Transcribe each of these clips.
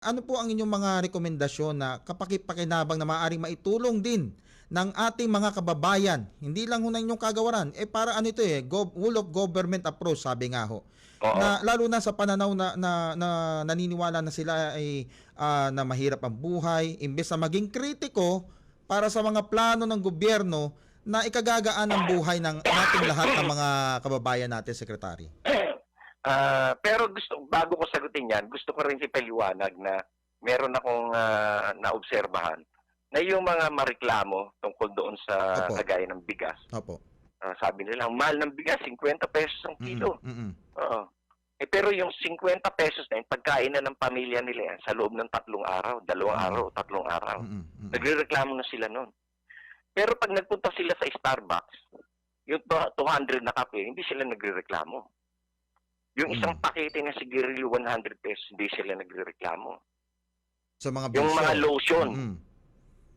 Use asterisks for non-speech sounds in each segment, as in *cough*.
Ano po ang inyong mga rekomendasyon na kapakipakinabang na maaaring maitulong din ng ating mga kababayan? Hindi lang ho na inyong kagawaran. Eh para ano ito eh, gov- whole of government approach sabi nga ho. Oo. Na lalo na sa pananaw na, na, na naniniwala na sila ay ah, na mahirap ang buhay, imbes na maging kritiko para sa mga plano ng gobyerno na ikagagaan ang buhay ng ating lahat ng mga kababayan natin, Secretary. *coughs* Ah, pero gusto bago ko sagutin 'yan, gusto ko rin ipaliwanag na meron akong ah, naobserbahan na yung mga mareklamo tungkol doon sa Opo. kagaya ng bigas. Opo. Ah, sabi nila, ang mahal ng bigas, 50 pesos ang kilo. Mm-mm. Oo. Eh, pero yung 50 pesos na yung pagkain na ng pamilya nila yan sa loob ng tatlong araw, dalawang Mm. araw, tatlong araw. Mm-mm. Nagrereklamo na sila noon. Pero pag nagpunta sila sa Starbucks, yung to- 200 na kape, hindi sila nagrereklamo. Yung isang Mm. pakete na sigarilyo 100 pesos, hindi sila nagrereklamo. Sa mga Yung mga lotion Mm-mm.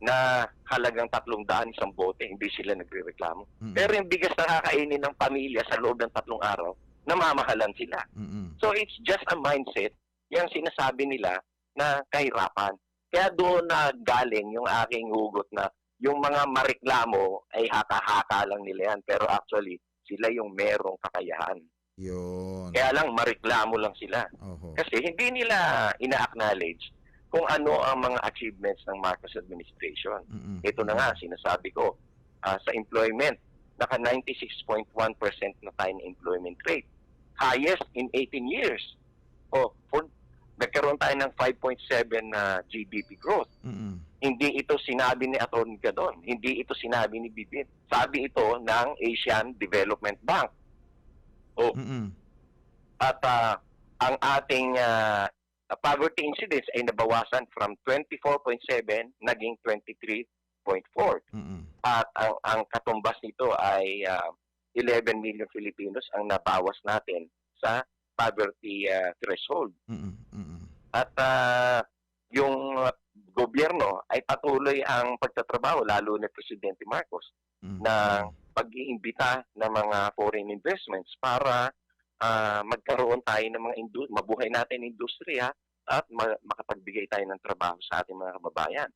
na halagang tatlong daan isang bote, hindi sila nagrereklamo. Mm-mm. Pero yung bigas na kakainin ng pamilya sa loob ng tatlong araw, namamahalan sila. Mm-mm. So it's just a mindset, yung sinasabi nila na kahirapan. Kaya doon na galing yung aking hugot na yung mga mareklamo ay haka-haka lang nila yan. Pero actually, sila yung merong kakayahan. Yun. Kaya lang mareklamo lang sila. Oho. Kasi hindi nila ina-acknowledge kung ano ang mga achievements ng Marcos administration. Mm-mm. Ito na nga, sinasabi ko, ah, sa employment, naka 96.1% na tayo na employment rate. Highest in 18 years. O, for, nagkaroon tayo ng 5.7 na GDP growth. Mm-mm. Hindi ito sinabi ni Atty. Gadon. Hindi ito sinabi ni Bibit. Sabi ito ng Asian Development Bank. O, Mm-mm. at ah, ang ating ah, poverty incidence ay nabawasan from 24.7 naging 23.4. Mm-mm. At ang, ang katumbas nito ay ah, 11 million Filipinos ang nabawas natin sa poverty ah, threshold. Mm-mm. Mm-mm. At ah, yung gobyerno ay patuloy ang pagtatrabaho lalo ni Presidente Marcos Mm-mm. na pag-iimbita ng mga foreign investments para ah, magkaroon tayo ng mga indu- mabuhay natin industriya at ma- makapagbigay tayo ng trabaho sa ating mga kababayan.